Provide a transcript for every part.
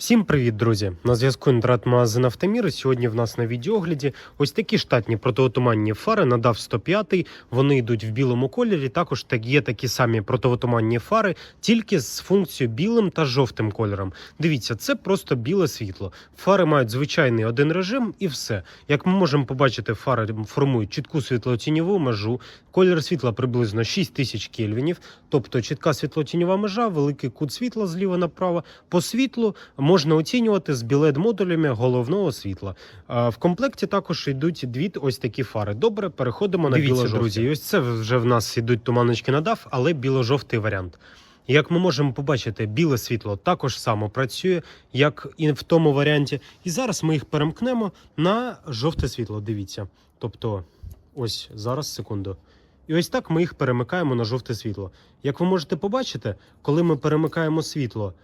Всім привіт, друзі! На зв'язку інтернет-магазин Автомір. Сьогодні в нас на відеогляді ось такі штатні противотуманні фари на DAF 105. Вони йдуть в білому кольорі. Також так є такі самі противотуманні фари, тільки з функцією білим та жовтим кольором. Дивіться, це просто біле світло. Фари мають звичайний один режим і все. Як ми можемо побачити, фари формують чітку світлотіньову межу. Колір світла приблизно 6000 кельвінів, тобто чітка світлотіньова межа, великий кут світла зліва направо. По світлу можна оцінювати з білет-модулями головного світла. В комплекті також йдуть дві ось такі фари. Добре, переходимо на біло друзі. Ось це вже в нас ідуть туманочки на DAF, але біло-жовтий варіант. Як ми можемо побачити, біле світло також само працює, як і в тому варіанті. І зараз ми їх перемкнемо на жовте світло. Дивіться. Тобто, ось зараз секунду. І ось так ми їх перемикаємо на жовте світло. Як ви можете побачити, коли ми перемикаємо світло,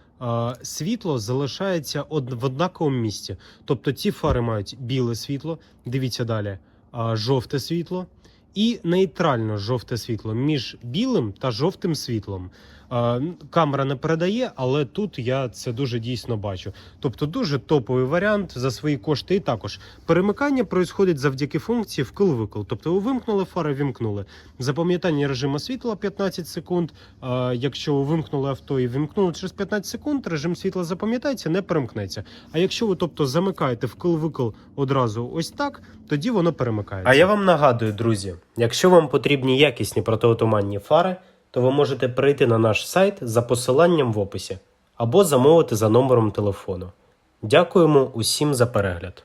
світло залишається в однаковому місці. Тобто ці фари мають біле світло, дивіться далі, жовте світло і нейтрально жовте світло між білим та жовтим світлом. Камера не передає, але тут я це дуже дійсно бачу. Тобто дуже топовий варіант за свої кошти. І також перемикання происходить завдяки функції вкл-викл. Тобто ви вимкнули фари, вімкнули. Запам'ятання режиму світла 15 секунд. Якщо ви вимкнули авто і вимкнули через 15 секунд, режим світла запам'ятається, не перемкнеться. А якщо ви тобто замикаєте вкл-викл одразу ось так, тоді воно перемикається. А я вам нагадую, друзі, якщо вам потрібні якісні протиотуманні фари, то ви можете прийти на наш сайт за посиланням в описі або замовити за номером телефону. Дякуємо усім за перегляд.